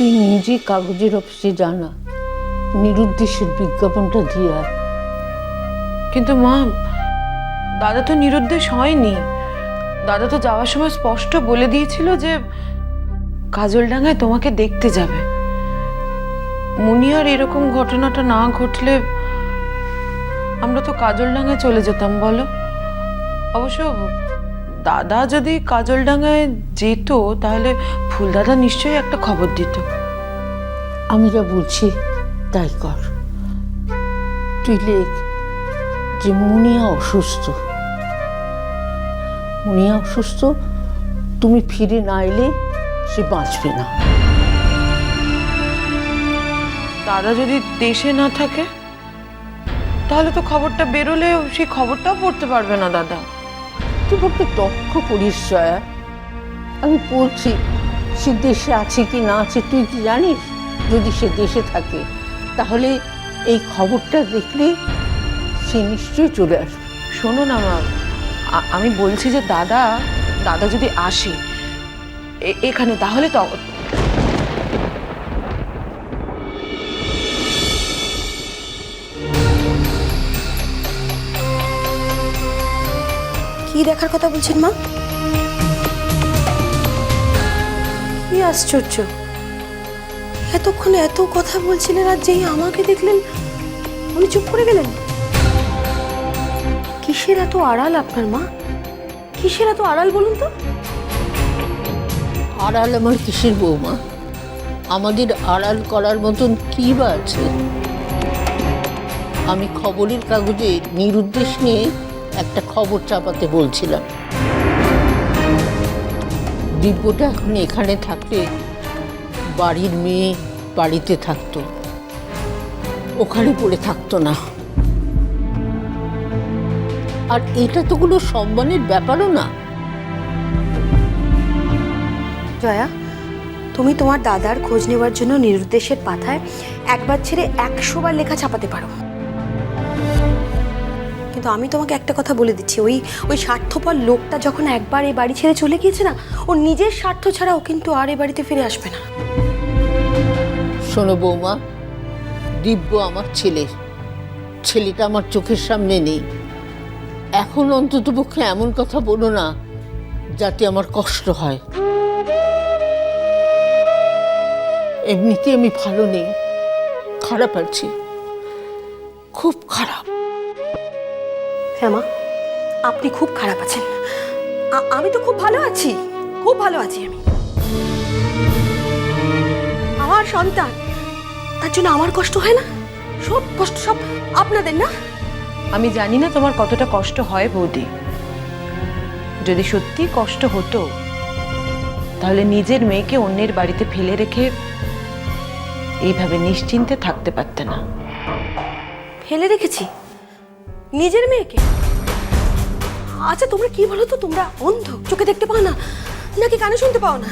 তুই নিজে কাগজের অফিসে জানা? নিরুদ্দেশের বিজ্ঞাপনটা দিয়ে আয়। কিন্তু মা, দাদা তো নিরুদ্দেশ হয়নি। দাদা তো যাওয়ার সময় স্পষ্ট বলে দিয়েছিল যে কাজলডাঙ্গায় তোমাকে দেখতে যাবে। মুনিয়ার এরকম ঘটনাটা না ঘটলে আমরা তো কাজলডাঙ্গায় চলে যেতাম, বলো। অবশ্য দাদা যদি কাজলডাঙ্গায় যেত তাহলে ফুলদাদা নিশ্চয়ই একটা খবর দিত। আমি যা বলছি তাই কর। তুই লেখ যে মুনিয়া অসুস্থ। মুনিয়া অসুস্থ তুমি ফিরে না এলে সে বাঁচবে না। দাদা যদি দেশে না থাকে তাহলে তো খবরটা বেরোলে সেই খবরটাও পড়তে পারবে না দাদা। তুই দক্ষ করিস আমি বলছি, সে দেশে আছে কি না আছে, তুই কি জানিস? যদি সে দেশে থাকে, তাহলে এই খবরটা দেখলে সে নিশ্চয়ই চলে আসবে। শোনো না মা আমি বলছি যে দাদা দাদা যদি আসে এখানে, তাহলে কি দেখার কথা বলছেন মা? কি আশ্চর্য। এতক্ষণে এত কথা বলছিলেন আর যেই আমাকে দেখলেন, উনি চুপ করে গেলেন? কিসের এত আড়াল আপনার মা? কিসের এত আড়াল বলুন তো? আড়াল আমার কিসের বৌমা? আমাদের আড়াল করার মতন কি বা আছে? আমি খবরের কাগজে নিরুদ্দেশ নিয়ে একটা খবর চাপাতে বলছিলাম। দিব্যটা এখন এখানে থাকলে বাড়ির মেয়ে বাড়িতে থাকতো। ওখানে পড়ে থাকতো না। আর এটা তো কোনো সম্মানের ব্যাপারও না। জয়া, তুমি তোমার দাদার খোঁজ নেওয়ার জন্য নিরুদ্দেশের পাথায় একবার ছেড়ে একশো বার লেখা ছাপাতে পারো। কিন্তু আমি তোমাকে একটা কথা বলে দিচ্ছি। ওই ওই স্বার্থপর লোকটা যখন একবার এই বাড়ি ছেড়ে চলে গিয়েছে না, ওর নিজের স্বার্থ ছাড়া ও কিন্তু আর এই বাড়িতে ফিরে আসবে না। শোনো বৌমা, দিব্য আমার ছেলে। ছেলেটা আমার চোখের সামনে নেই। এখন অন্তত পক্ষে এমন কথা বলো না, যাতে আমার কষ্ট হয়। এমনিতে আমি ভালো নেই। খারাপ আছি। খুব খারাপ। হ্যাঁ মা। আপনি খুব খারাপ আছেন। আমি তো খুব ভালো আছি। খুব ভালো আছি আমি। আমার সন্তান তার জন্য আমার কষ্ট হয় না? সব কষ্ট সব আপনাদের না? আমি জানি না তোমার কতটা কষ্ট হয় বৌদি। যদি সত্যি কষ্ট হতো তাহলে নিজের মেয়েকে অন্যের বাড়িতে ফেলে রেখে এইভাবে নিশ্চিন্তে থাকতে পারতে না। ফেলে রেখেছি? নিজের মেয়েকে? আচ্ছা তোমরা কি বলো তো? তোমরা অন্ধ, চোখে দেখতে পাও না, নাকি কানে শুনতে পাও না?